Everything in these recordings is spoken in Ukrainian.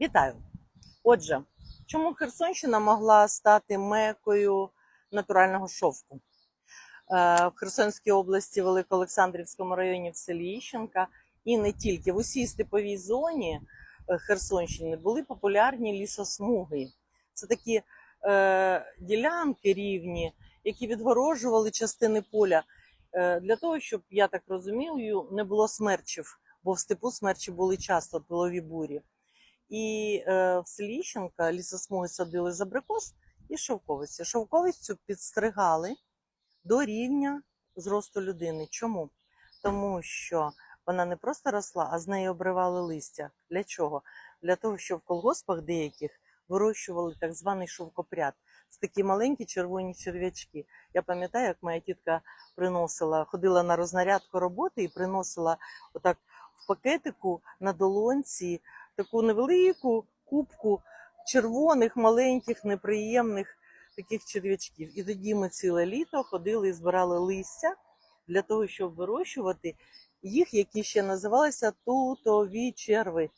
Вітаю! Отже, чому Херсонщина могла стати мекою натурального шовку? Е, В Херсонській області, Великоолександрівському районі в селі Іщенка і не тільки в усій степовій зоні е, Херсонщини були популярні лісосмуги. Це такі е, ділянки рівні, які відгорожували частини поля е, для того, щоб я так розумію, не було смерчів, бо в степу смерчі були часто пилові бурі. І е, в селі лісосмуги садили з абрикос і шовковиці. Шовковицю підстригали до рівня зросту людини. Чому? Тому що вона не просто росла, а з неї обривали листя. Для чого? Для того, щоб в колгоспах деяких вирощували так званий шовкопряд. Це такі маленькі червоні черв'ячки. Я пам'ятаю, як моя тітка приносила, ходила на рознарядку роботи і приносила отак в пакетику на долонці таку невелику кубку червоних, маленьких, неприємних таких черв'ячків. І тоді ми ціле літо ходили і збирали листя для того, щоб вирощувати їх, які ще називалися тутові черви.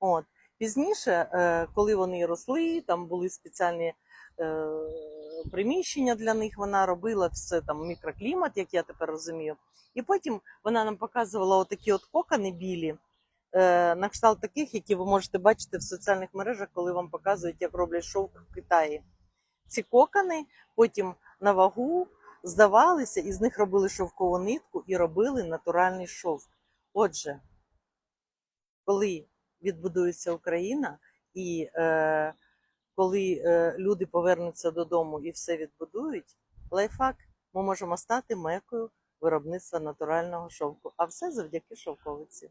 От. Пізніше, е, коли вони росли, там були спеціальні е, приміщення для них, вона робила все там мікроклімат, як я тепер розумію. І потім вона нам показувала отакі от кокони білі, на кшталт таких, які ви можете бачити в соціальних мережах, коли вам показують, як роблять шовк в Китаї. Ці кокони потім на вагу здавалися, і з них робили шовкову нитку і робили натуральний шовк. Отже, коли відбудується Україна, і е, коли е, люди повернуться додому і все відбудують, лайфхак, ми можемо стати мекою виробництва натурального шовку. А все завдяки шовковиці.